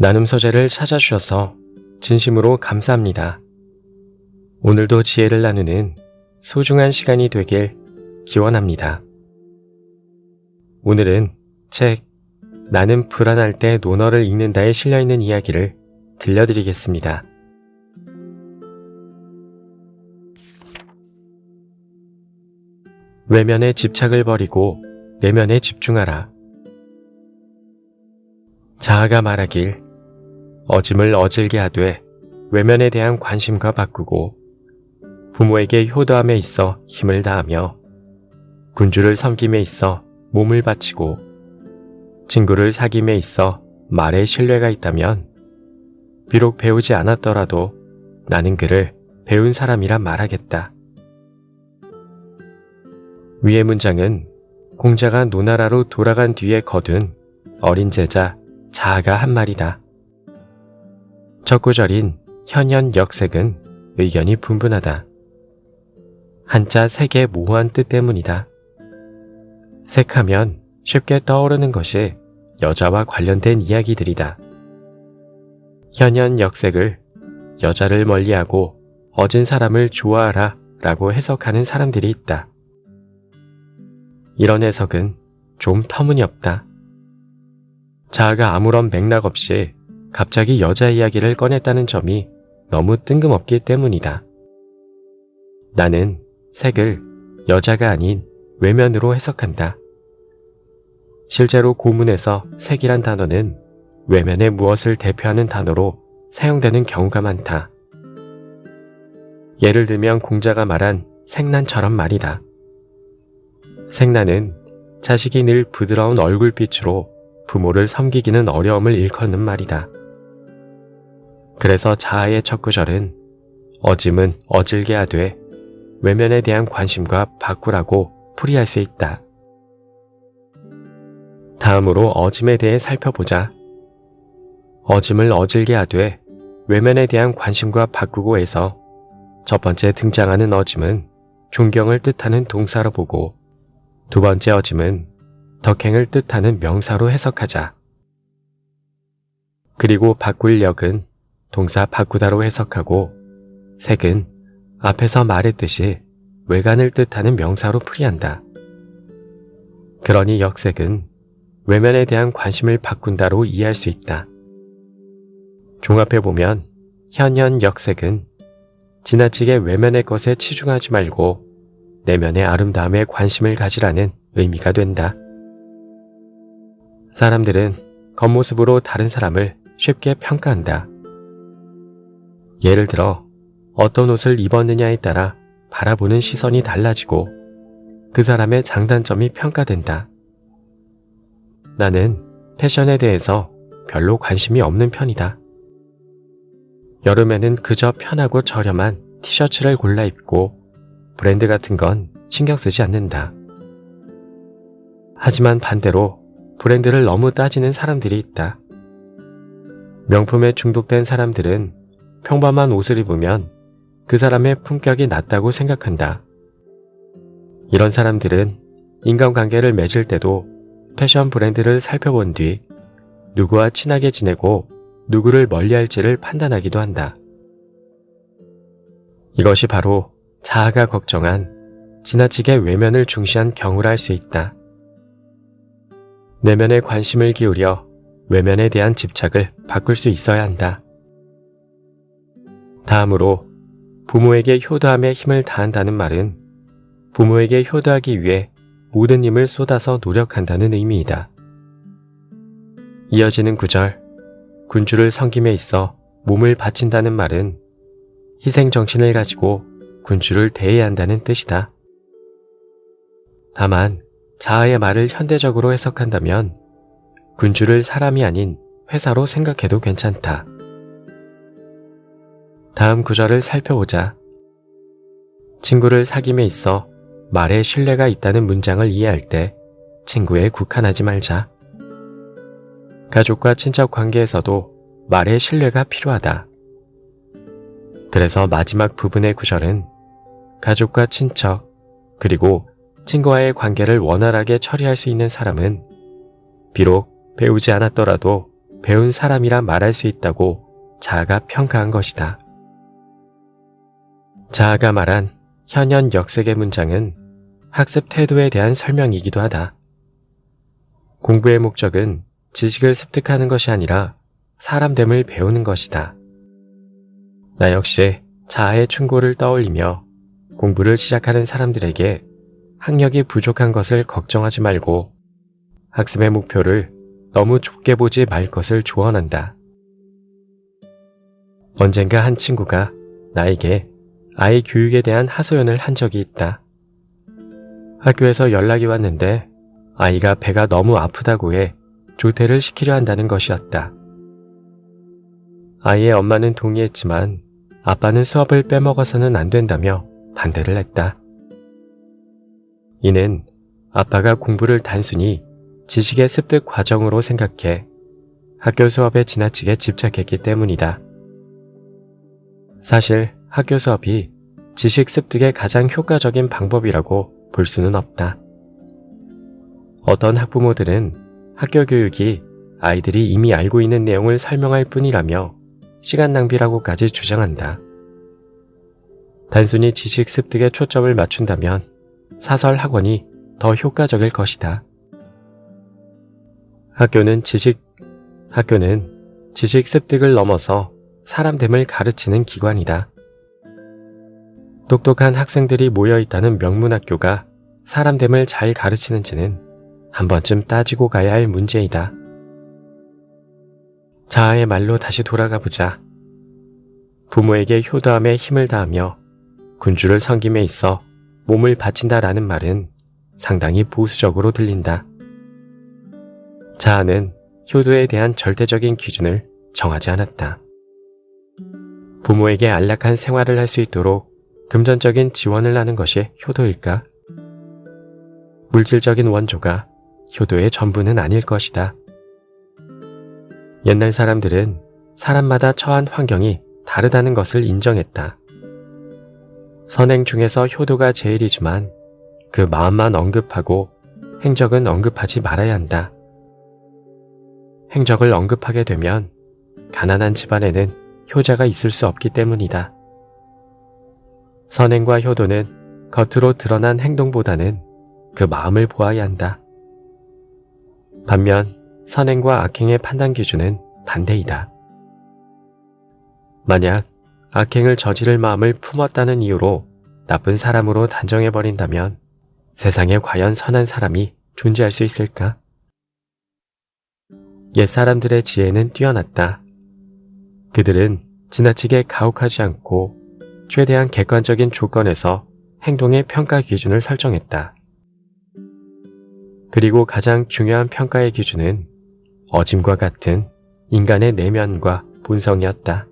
나눔 소재를 찾아주셔서 진심으로 감사합니다. 오늘도 지혜를 나누는 소중한 시간이 되길 기원합니다. 오늘은 책 나는 불안할 때 논어를 읽는다에 실려있는 이야기를 들려드리겠습니다. 외면에 집착을 버리고 내면에 집중하라. 자아가 말하길 어짐을 어질게 하되 외면에 대한 관심과 바꾸고 부모에게 효도함에 있어 힘을 다하며 군주를 섬김에 있어 몸을 바치고 친구를 사귐에 있어 말에 신뢰가 있다면 비록 배우지 않았더라도 나는 그를 배운 사람이라 말하겠다. 위의 문장은 공자가 노나라로 돌아간 뒤에 거둔 어린 제자 자아가 한 말이다. 첫 구절인 현현 역색은 의견이 분분하다. 한자 색의 모호한 뜻 때문이다. 색하면 쉽게 떠오르는 것이 여자와 관련된 이야기들이다. 현현 역색을 여자를 멀리하고 어진 사람을 좋아하라 라고 해석하는 사람들이 있다. 이런 해석은 좀 터무니없다. 자아가 아무런 맥락 없이 갑자기 여자 이야기를 꺼냈다는 점이 너무 뜬금없기 때문이다. 나는 색을 여자가 아닌 외면으로 해석한다. 실제로 고문에서 색이란 단어는 외면의 무엇을 대표하는 단어로 사용되는 경우가 많다. 예를 들면 공자가 말한 생난처럼 말이다. 생난은 자식이 늘 부드러운 얼굴빛으로 부모를 섬기기는 어려움을 일컫는 말이다. 그래서 자아의 첫 구절은 어짐은 어질게 하되 외면에 대한 관심과 바꾸라고 풀이할 수 있다. 다음으로 어짐에 대해 살펴보자. 어짐을 어질게 하되 외면에 대한 관심과 바꾸고 해서 첫 번째 등장하는 어짐은 존경을 뜻하는 동사로 보고 두 번째 어짐은 덕행을 뜻하는 명사로 해석하자. 그리고 바꿀 역은 동사 바꾸다로 해석하고 색은 앞에서 말했듯이 외관을 뜻하는 명사로 풀이한다. 그러니 역색은 외면에 대한 관심을 바꾼다로 이해할 수 있다. 종합해보면 현현 역색은 지나치게 외면의 것에 치중하지 말고 내면의 아름다움에 관심을 가지라는 의미가 된다. 사람들은 겉모습으로 다른 사람을 쉽게 평가한다. 예를 들어 어떤 옷을 입었느냐에 따라 바라보는 시선이 달라지고 그 사람의 장단점이 평가된다. 나는 패션에 대해서 별로 관심이 없는 편이다. 여름에는 그저 편하고 저렴한 티셔츠를 골라 입고 브랜드 같은 건 신경 쓰지 않는다. 하지만 반대로 브랜드를 너무 따지는 사람들이 있다. 명품에 중독된 사람들은 평범한 옷을 입으면 그 사람의 품격이 낮다고 생각한다. 이런 사람들은 인간관계를 맺을 때도 패션 브랜드를 살펴본 뒤 누구와 친하게 지내고 누구를 멀리할지를 판단하기도 한다. 이것이 바로 자아가 걱정한 지나치게 외면을 중시한 경우라 할 수 있다. 내면에 관심을 기울여 외면에 대한 집착을 바꿀 수 있어야 한다. 다음으로 부모에게 효도함에 힘을 다한다는 말은 부모에게 효도하기 위해 모든 힘을 쏟아서 노력한다는 의미이다. 이어지는 구절, 군주를 섬김에 있어 몸을 바친다는 말은 희생 정신을 가지고 군주를 대해야 한다는 뜻이다. 다만 자아의 말을 현대적으로 해석한다면 군주를 사람이 아닌 회사로 생각해도 괜찮다. 다음 구절을 살펴보자. 친구를 사귐에 있어 말에 신뢰가 있다는 문장을 이해할 때 친구에 국한하지 말자. 가족과 친척 관계에서도 말에 신뢰가 필요하다. 그래서 마지막 부분의 구절은 가족과 친척, 그리고 친구와의 관계를 원활하게 처리할 수 있는 사람은 비록 배우지 않았더라도 배운 사람이라 말할 수 있다고 자아가 평가한 것이다. 자아가 말한 현현 역색의 문장은 학습 태도에 대한 설명이기도 하다. 공부의 목적은 지식을 습득하는 것이 아니라 사람됨을 배우는 것이다. 나 역시 자아의 충고를 떠올리며 공부를 시작하는 사람들에게 학력이 부족한 것을 걱정하지 말고 학습의 목표를 너무 좁게 보지 말 것을 조언한다. 언젠가 한 친구가 나에게 아이 교육에 대한 하소연을 한 적이 있다. 학교에서 연락이 왔는데 아이가 배가 너무 아프다고 해 조퇴를 시키려 한다는 것이었다. 아이의 엄마는 동의했지만 아빠는 수업을 빼먹어서는 안 된다며 반대를 했다. 이는 아빠가 공부를 단순히 지식의 습득 과정으로 생각해 학교 수업에 지나치게 집착했기 때문이다. 사실 학교 수업이 지식 습득의 가장 효과적인 방법이라고 볼 수는 없다. 어떤 학부모들은 학교 교육이 아이들이 이미 알고 있는 내용을 설명할 뿐이라며 시간 낭비라고까지 주장한다. 단순히 지식 습득에 초점을 맞춘다면 사설 학원이 더 효과적일 것이다. 학교는 지식, 학교는 지식 습득을 넘어서 사람됨을 가르치는 기관이다. 똑똑한 학생들이 모여 있다는 명문학교가 사람됨을 잘 가르치는지는 한 번쯤 따지고 가야 할 문제이다. 자아의 말로 다시 돌아가 보자. 부모에게 효도함에 힘을 다하며 군주를 섬김에 있어 몸을 바친다라는 말은 상당히 보수적으로 들린다. 자아는 효도에 대한 절대적인 기준을 정하지 않았다. 부모에게 안락한 생활을 할 수 있도록 금전적인 지원을 하는 것이 효도일까? 물질적인 원조가 효도의 전부는 아닐 것이다. 옛날 사람들은 사람마다 처한 환경이 다르다는 것을 인정했다. 선행 중에서 효도가 제일이지만 그 마음만 언급하고 행적은 언급하지 말아야 한다. 행적을 언급하게 되면 가난한 집안에는 효자가 있을 수 없기 때문이다. 선행과 효도는 겉으로 드러난 행동보다는 그 마음을 보아야 한다. 반면 선행과 악행의 판단 기준은 반대이다. 만약 악행을 저지를 마음을 품었다는 이유로 나쁜 사람으로 단정해버린다면 세상에 과연 선한 사람이 존재할 수 있을까? 옛 사람들의 지혜는 뛰어났다. 그들은 지나치게 가혹하지 않고 최대한 객관적인 조건에서 행동의 평가 기준을 설정했다. 그리고 가장 중요한 평가의 기준은 어짐과 같은 인간의 내면과 본성이었다.